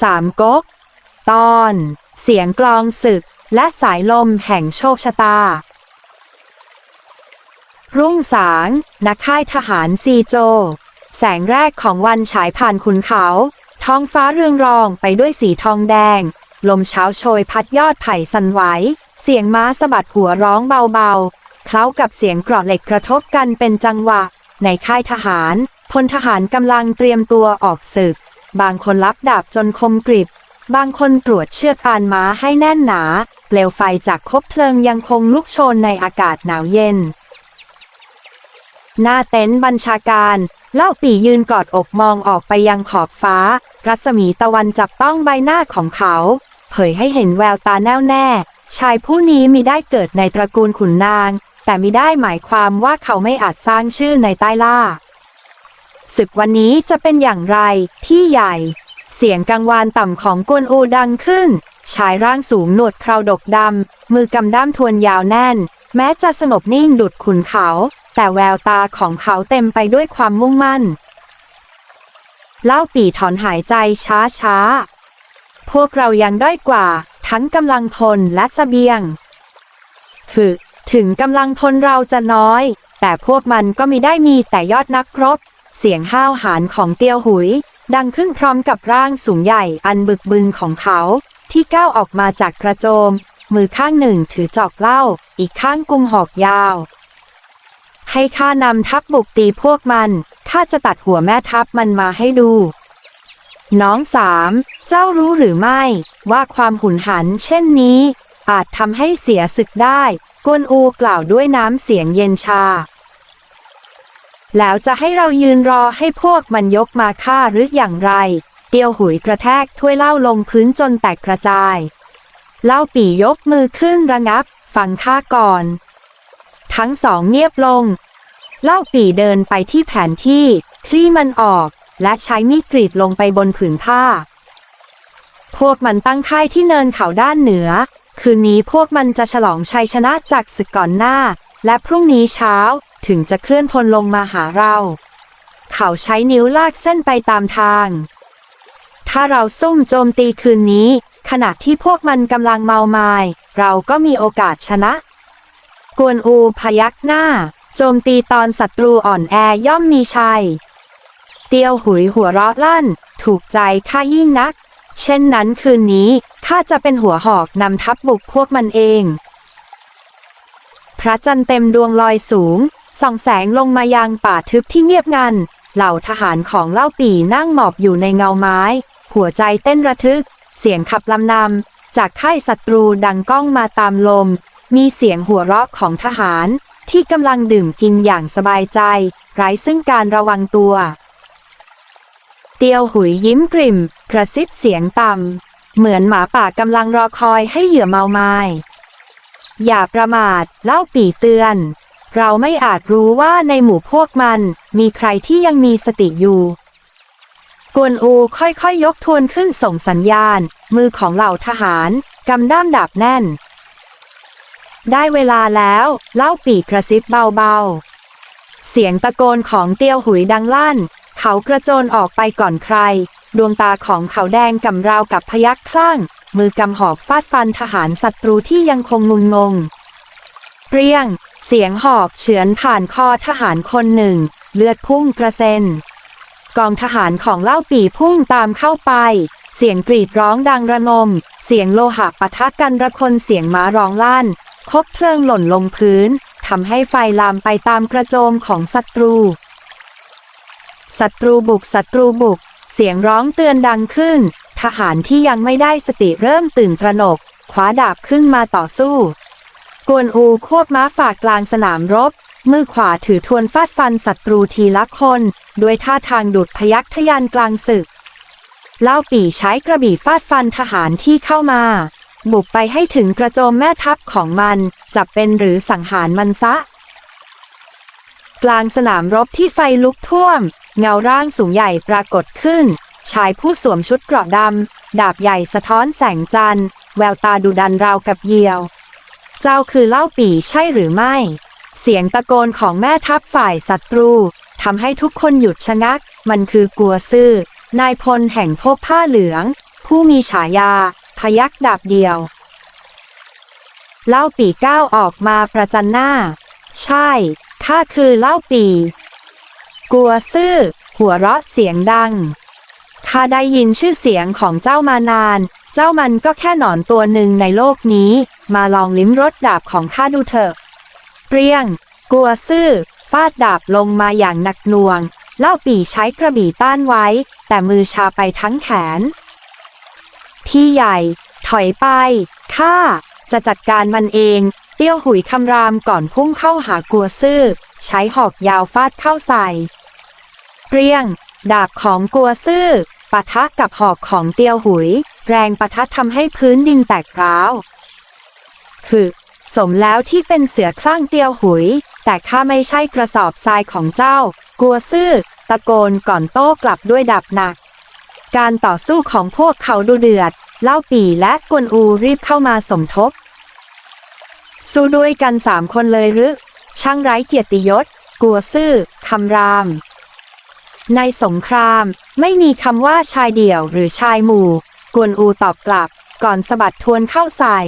สามก๊ก ตอน เสียงกลองศึก และสายลมแห่งโชคชะตา รุ่งสางนักค่ายทหารซีโจ แสงแรกของวันฉายผ่านขุนเขา ท้องฟ้าเรืองรองไปด้วยสีทองแดง ลมเช้าโชยพัดยอดไผ่สันไหว เสียงม้าสะบัดหัวร้องเบาๆ เคล้ากับเสียงกรอดเหล็กกระทบกันเป็นจังหวะ ในค่ายทหารพลทหารกำลังเตรียมตัวออกศึก บางคนรับดาบจนคมกริบบางคนตรวจเชือกอานม้าให้แน่นหนาเปลวไฟจากคบเพลิงยังคงลุกโชนในอากาศหนาวเย็น หน้าเต็นท์บัญชาการเล่าปียืนกอดอกมองออกไปยังขอบฟ้า รัศมีตะวันจับต้องใบหน้าของเขา เผยให้เห็นแววตาแน่วแน่ ชายผู้นี้มีได้เกิดในตระกูลขุนนาง แต่มิได้หมายความว่าเขาไม่อาจสร้างชื่อในใต้ล่า ศึกวันนี้จะเป็นอย่างไรที่ใหญ่ เสียงกังวานต่ำของกวนอูดังขึ้น ชายร่างสูงหนวดเคราวดกดำ มือกำด้ามทวนยาวแน่น แม้จะสงบนิ่งดุดขุนเขา แต่แววตาของเขาเต็มไปด้วยความมุ่งมั่น เล่าปีถอนหายใจช้าช้าๆพวกเรายังด้อยกว่า ทั้งกำลังพลและสเสบียงคือถึงกำลังพลเราจะน้อย แต่พวกมันก็มีได้มีแต่ยอดนักรบ เสียงห้าวหาญของเตียวหุย ดังขึ้นพร้อมกับร่างสูงใหญ่อันบึกบึนของเขา ที่ก้าวออกมาจากกระโจม มือข้างหนึ่งถือจอกเหล้าอีกข้างกุมหอกยาว ให้ข้านำทัพบุกตีพวกมันข้าจะตัดหัวแม่ทัพมันมาให้ดู น้องสามเจ้ารู้หรือไม่ว่าความหุนหันเช่นนี้ อาจทำให้เสียศึกได้ กวนอูกล่าวด้วยน้ำเสียงเย็นชา แล้วจะให้เรายืนรอให้พวกมันยกมาฆ่าหรืออย่างไร เตียวหุยกระแทกถ้วยเหล้าลงพื้นจนแตกกระจายเหล้าปี่ยกมือขึ้นระงับ ฟังข้าก่อน ทั้งสองเงียบลง เล่าปี่เดินไปที่แผนที่คลี่มันออก และใช้มีดกรีดลงไปบนผืนผ้า พวกมันตั้งค่ายที่เนินเขาด้านเหนือ คืนนี้พวกมันจะฉลองชัยชนะจากศึกก่อนหน้า และพรุ่งนี้เช้า ถึงจะเคลื่อนพลลงมาหาเรา เขาใช้นิ้วลากเส้นไปตามทาง ถ้าเราซุ่มโจมตีคืนนี้ ขณะที่พวกมันกำลังเมามาย เราก็มีโอกาสชนะ กวนอูพยักหน้า โจมตีตอนศัตรูอ่อนแอย่อมมีชัย เตียวหุยหัวเราะลั่น ถูกใจข้ายิ่งนัก เช่นนั้นคืนนี้ข้าจะเป็นหัวหอกนำทัพบุกพวกมันเอง พระจันทร์เต็มดวงลอยสูง ส่องแสงลงมายังป่าทึบที่เงียบงัน เหล่าทหารของเล่าปีนั่งหมอบอยู่ในเงาไม้ หัวใจเต้นระทึก เสียงขับลำนำจากค่ายศัตรูดังก้องมาตามลม มีเสียงหัวเราะของทหาร ที่กำลังดื่มกินอย่างสบายใจ ไร้ซึ่งการระวังตัว เตียวหุยยิ้มกริ่ม กระซิบเสียงต่ำเหมือนหมาป่ากำลังรอคอยให้เหยื่อเมาไม้อย่าประมาทเล่าปีเตือน เราไม่อาจรู้ว่าในหมู่พวกมัน มีใครที่ยังมีสติอยู่ กวนอูค่อยๆยยกทวนขึ้นส่งสัญญาณ มือของเหล่าทหารกำด้ามดาบแน่น ได้เวลาแล้ว เล่าปีกระซิบเบาๆ เสียงตะโกนของเตียวหุยดังลั่น เขากระโจนออกไปก่อนใคร ดวงตาของเขาแดงกำราวกับพยักคลั่ง มือกำหอกฟาดฟันทหารศัตรูที่ยังคงงุนงง เปรียง เสียงหอกเฉือนผ่านคอทหารคนหนึ่ง เลือดพุ่งกระเซ็น กองทหารของเล่าปีพุ่งตามเข้าไป เสียงกรีดร้องดังระงม เสียงโลหะปะทะกันระคนเสียงม้าร้องลั่น คบเพลิงหล่นลงพื้นทำให้ไฟลามไปตามกระโจมของศัตรู ศัตรูบุกศัตรูบุก เสียงร้องเตือนดังขึ้น ทหารที่ยังไม่ได้สติเริ่มตื่นตระหนกคว้าดาบขึ้นมาต่อสู้ กวนอูควบม้าฝากกลางสนามรบ มือขวาถือทวนฟาดฟันศัตรูทีละคน ด้วยท่าทางดุดพยักทยานกลางศึก เล่าปี่ใช้กระบี่ฟาดฟันทหารที่เข้ามา บุกไปให้ถึงกระโจมแม่ทัพของมัน จับเป็นหรือสังหารมันซะ กลางสนามรบที่ไฟลุกท่วม เงาร่างสูงใหญ่ปรากฏขึ้น ชายผู้สวมชุดเกราะดำดาบใหญ่สะท้อนแสงจันทร์แววตาดุดันราวกับเหยี่ยว เจ้าคือเล่าปี่ใช่หรือไม่ เสียงตะโกนของแม่ทัพฝ่ายศัตรูทำให้ทุกคนหยุดชะงัก มันคือกัวซื่อ นายพลแห่งภพผ้าเหลือง ผู้มีฉายา พยักดาบเดียว เล่าปีก้าวออกมาประจันหน้า ใช่ ข้าคือเล่าปีกลัวซื่อ หัวเราะเสียงดังข้าได้ยินชื่อเสียงของเจ้ามานาน เจ้ามันก็แค่หนอนตัวหนึ่งในโลกนี้ มาลองลิ้มรสดาบของข้าดูเถอะ เปรียง กลัวซื่อ ฟาดดาบลงมาอย่างหนักหน่วง เล่าปีใช้กระบี่ต้านไว้ แต่มือชาไปทั้งแขน พี่ใหญ่ ถอยไป ข้า จะจัดการมันเอง เตี้ยวหุยคำรามก่อนพุ่งเข้าหากัวซื่อ ใช้หอกยาวฟาดเข้าใส่ เปรียง ดาบของกัวซื่อปะทะกับหอกของเตียวหุย แรงปะทะทำให้พื้นดินแตกร้าว คือสมแล้วที่เป็นเสือคลั่งเตียวหุย แต่ข้าไม่ใช่กระสอบทรายของเจ้ากัวซื่อ ตะโกนก่อนโต้กลับด้วยดาบหนัก การต่อสู้ของพวกเขาดูเดือด เล่าปีและกวนอูรีบเข้ามาสมทบ สู้ด้วยกันสามคนเลยหรือ ช่างไร้เกียรติยศกัวซื่อคำราม ในสงครามไม่มีคำว่าชายเดี่ยวหรือชายหมู่ กวนอูตอบกลับ ก่อนสะบัดทวนเข้าใส่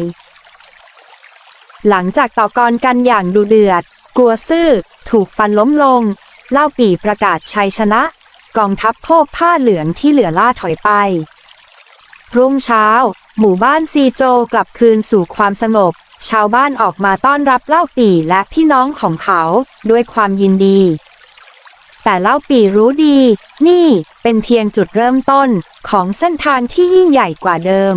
หลังจากต่อกรกันอย่างดุเดือด กลัวซื่อ ถูกฟันล้มลง เล่าปีประกาศชัยชนะ กองทัพโพกผ้าเหลืองที่เหลือล่าถอยไป รุ่งเช้า หมู่บ้านซีโจกลับคืนสู่ความสงบ ชาวบ้านออกมาต้อนรับเล่าปีและพี่น้องของเขาด้วยความยินดี แต่เล่าปีรู้ดี นี่เป็นเพียงจุดเริ่มต้นของเส้นทางที่ยิ่งใหญ่กว่าเดิม